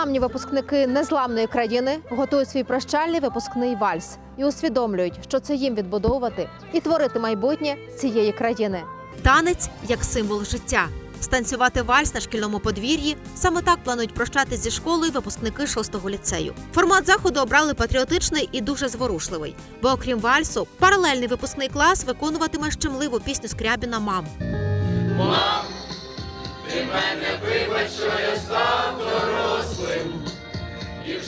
Незламні випускники незламної країни готують свій прощальний випускний вальс і усвідомлюють, що це їм відбудовувати і творити майбутнє цієї країни. Танець як символ життя. Станцювати вальс на шкільному подвір'ї саме так планують прощатись зі школою випускники шостого ліцею. Формат заходу обрали патріотичний і дуже зворушливий. Бо окрім вальсу, паралельний випускний клас виконуватиме щемливу пісню Скрябіна Мам.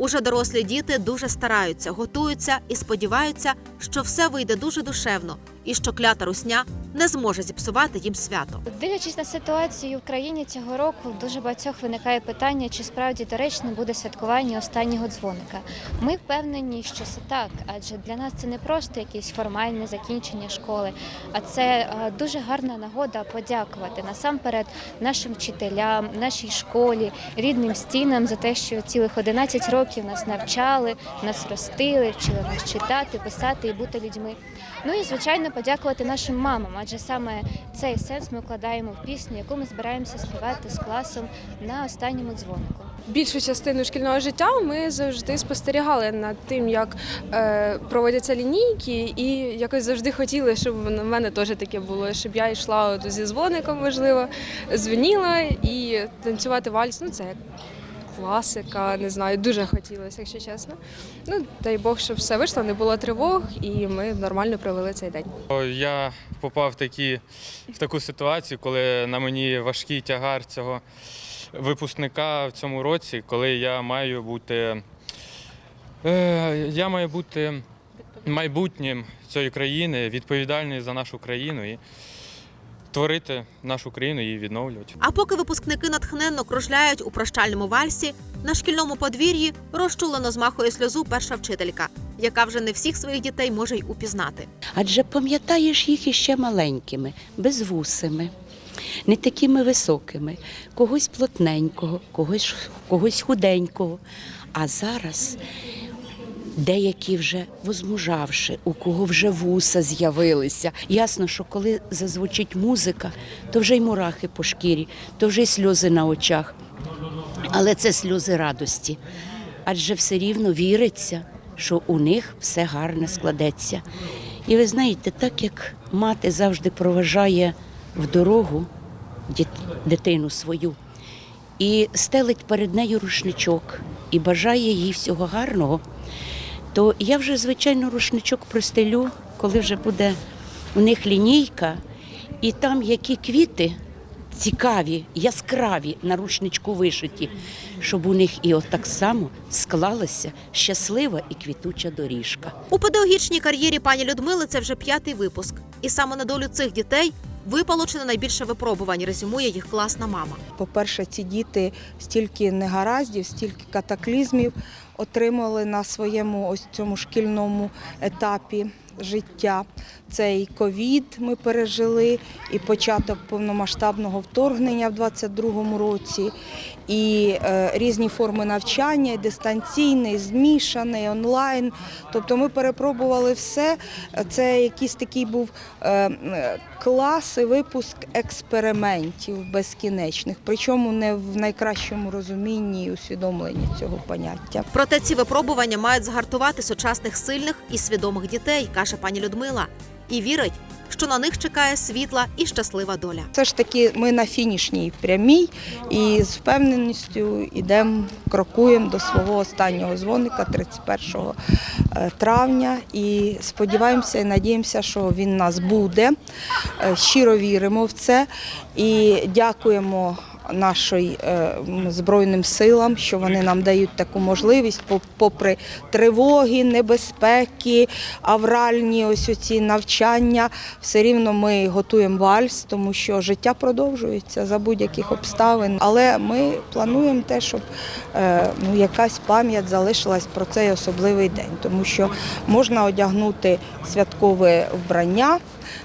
Уже дорослі діти дуже стараються, готуються і сподіваються, що все вийде дуже душевно, і що клята русня не зможе зіпсувати їм свято. Дивлячись на ситуацію в країні цього року, дуже багатьох виникає питання, чи справді доречно буде святкування останнього дзвоника. Ми впевнені, що це так, адже для нас це не просто якесь формальне закінчення школи, а це е, дуже гарна нагода подякувати насамперед нашим вчителям, нашій школі, рідним стінам за те, що цілих 11 років нас навчали, нас ростили, вчили нас читати, писати і бути людьми. Ну і звичайно подякувати нашим мамам, адже саме цей сенс ми вкладаємо в пісню, яку ми збираємося співати з класом на останньому дзвонику. Більшу частину шкільного життя ми завжди спостерігали над тим, як е, проводяться лінійки, і якось завжди хотіли, щоб в мене теж таке було, щоб я йшла от зі дзвоником, можливо, дзвеніла і танцювати вальс. Ну це класика, не знаю, дуже хотілося, якщо чесно. Ну дай Бог, щоб все вийшло, не було тривог, і ми нормально провели цей день. Я попав в, такі, в таку ситуацію, коли на мені важкий тягар цього випускника в цьому році, коли я маю бути, е, я маю бути майбутнім цієї країни, відповідальний за нашу країну і творити нашу країну і відновлювати. А поки випускники натхненно кружляють у прощальному вальсі, на шкільному подвір'ї розчулено змахує сльозу перша вчителька, яка вже не всіх своїх дітей може й упізнати. Адже пам'ятаєш їх іще маленькими, безвусими, не такими високими, когось плотненького, когось, когось худенького. А зараз деякі вже возмужавши, у кого вже вуса з'явилися. Ясно, що коли зазвучить музика, то вже й мурахи по шкірі, то вже й сльози на очах. Але це сльози радості. Адже все рівно віриться, що у них все гарне складеться. І ви знаєте, так як мати завжди проважає в дорогу дитину свою і стелить перед нею рушничок і бажає їй всього гарного, то я вже, звичайно, рушничок простелю, коли вже буде у них лінійка, і там які квіти цікаві, яскраві на рушничку вишиті, щоб у них і от так само склалася щаслива і квітуча доріжка. У педагогічній кар'єрі пані Людмили це вже п'ятий випуск. І саме на долю цих дітей випало чи не найбільше випробувань, резюмує їх класна мама. По-перше, ці діти стільки негараздів, стільки катаклізмів отримали на своєму ось цьому шкільному етапі життя. Цей ковід ми пережили, і початок повномасштабного вторгнення в 22-му році, і е, різні форми навчання, і дистанційне, і змішане, і онлайн. Тобто ми перепробували все. Це якийсь такий був е, клас і випуск експериментів безкінечних, причому не в найкращому розумінні і усвідомленні цього поняття. Проте ці випробування мають згартувати сучасних сильних і свідомих дітей, каже пані Людмила, і вірить, що на них чекає світла і щаслива доля. Все ж таки ми на фінішній прямій і з впевненістю йдемо, крокуємо до свого останнього дзвоника 31 е, травня. І сподіваємося і надіємося, що він нас буде. Е, Щиро віримо в це і дякуємо нашої е, Збройним силам, що вони нам дають таку можливість, по- попри тривоги, небезпеки, авральні ось оці навчання, все рівно ми готуємо вальс, тому що життя продовжується за будь-яких обставин. Але ми плануємо те, щоб е, ну, якась пам'ять залишилась про цей особливий день, тому що можна одягнути святкове вбрання,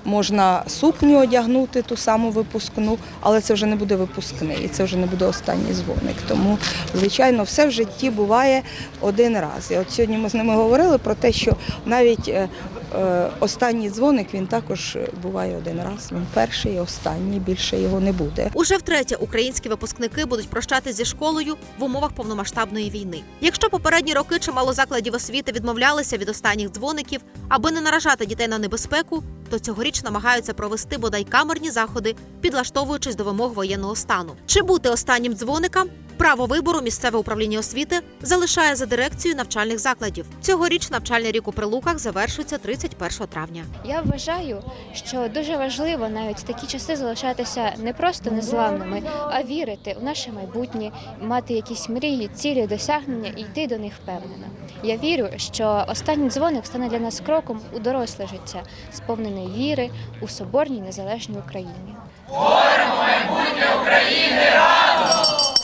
можна сукню одягнути ту саму випускну, але це вже не буде випускний, і це вже не буде останній дзвоник. Тому, звичайно, все в житті буває один раз. І от сьогодні ми з ними говорили про те, що навіть е, е, останній дзвоник він також буває один раз. Він перший і останній, більше його не буде. Уже втретє українські випускники будуть прощатися зі школою в умовах повномасштабної війни. Якщо попередні роки чимало закладів освіти відмовлялися від останніх дзвоників, аби не наражати дітей на небезпеку, то цьогоріч намагаються провести бодай камерні заходи, підлаштовуючись до вимог воєнного стану. Чи бути останнім дзвоникам? Право вибору місцеве управління освіти залишає за дирекцією навчальних закладів. Цьогоріч навчальний рік у прилуках завершується 31 травня. Я вважаю, що дуже важливо навіть в такі часи залишатися не просто незламними, а вірити в наше майбутнє, мати якісь мрії, цілі, досягнення і йти до них впевнено. Я вірю, що останній дзвоник стане для нас кроком у доросле життя, сповнене віри у соборній незалежній Україні. Створимо майбутнє України разом!